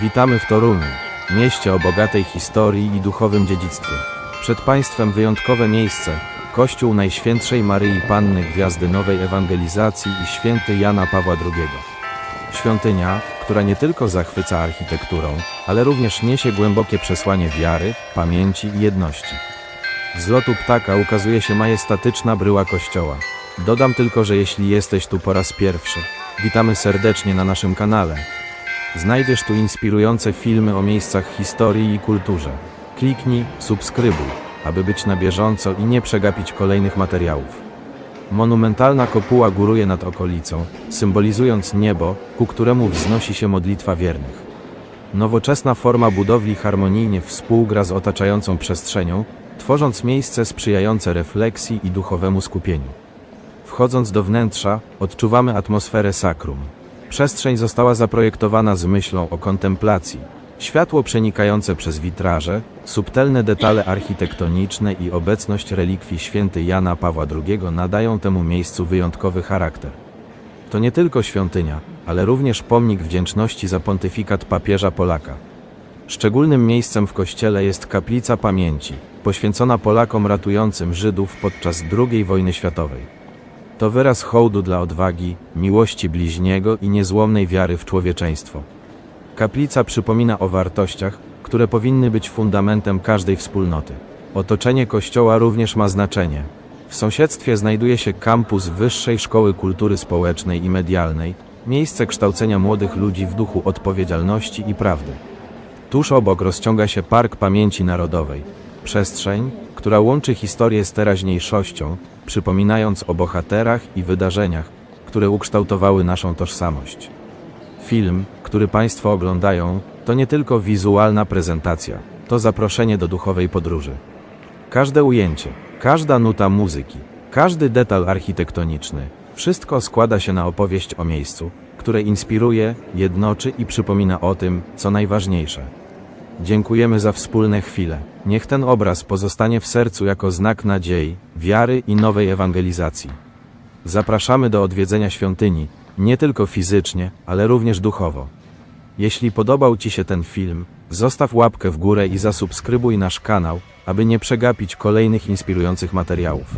Witamy w Toruniu, mieście o bogatej historii i duchowym dziedzictwie. Przed Państwem wyjątkowe miejsce, Kościół Najświętszej Maryi Panny Gwiazdy Nowej Ewangelizacji i Święty Jana Pawła II. Świątynia, która nie tylko zachwyca architekturą, ale również niesie głębokie przesłanie wiary, pamięci i jedności. Z lotu ptaka ukazuje się majestatyczna bryła kościoła. Dodam tylko, że jeśli jesteś tu po raz pierwszy, witamy serdecznie na naszym kanale. Znajdziesz tu inspirujące filmy o miejscach historii i kulturze. Kliknij subskrybuj, aby być na bieżąco i nie przegapić kolejnych materiałów. Monumentalna kopuła góruje nad okolicą, symbolizując niebo, ku któremu wznosi się modlitwa wiernych. Nowoczesna forma budowli harmonijnie współgra z otaczającą przestrzenią, tworząc miejsce sprzyjające refleksji i duchowemu skupieniu. Wchodząc do wnętrza, odczuwamy atmosferę sakrum. Przestrzeń została zaprojektowana z myślą o kontemplacji. Światło przenikające przez witraże, subtelne detale architektoniczne i obecność relikwii święty Jana Pawła II nadają temu miejscu wyjątkowy charakter. To nie tylko świątynia, ale również pomnik wdzięczności za pontyfikat papieża Polaka. Szczególnym miejscem w kościele jest kaplica pamięci, poświęcona Polakom ratującym Żydów podczas II wojny światowej. To wyraz hołdu dla odwagi, miłości bliźniego i niezłomnej wiary w człowieczeństwo. Kaplica przypomina o wartościach, które powinny być fundamentem każdej wspólnoty. Otoczenie kościoła również ma znaczenie. W sąsiedztwie znajduje się kampus Wyższej Szkoły Kultury Społecznej i Medialnej, miejsce kształcenia młodych ludzi w duchu odpowiedzialności i prawdy. Tuż obok rozciąga się Park Pamięci Narodowej, przestrzeń, która łączy historię z teraźniejszością, przypominając o bohaterach i wydarzeniach, które ukształtowały naszą tożsamość. Film, który Państwo oglądają, to nie tylko wizualna prezentacja, to zaproszenie do duchowej podróży. Każde ujęcie, każda nuta muzyki, każdy detal architektoniczny, wszystko składa się na opowieść o miejscu, które inspiruje, jednoczy i przypomina o tym, co najważniejsze. Dziękujemy za wspólne chwile. Niech ten obraz pozostanie w sercu jako znak nadziei, wiary i nowej ewangelizacji. Zapraszamy do odwiedzenia świątyni, nie tylko fizycznie, ale również duchowo. Jeśli podobał Ci się ten film, zostaw łapkę w górę i zasubskrybuj nasz kanał, aby nie przegapić kolejnych inspirujących materiałów.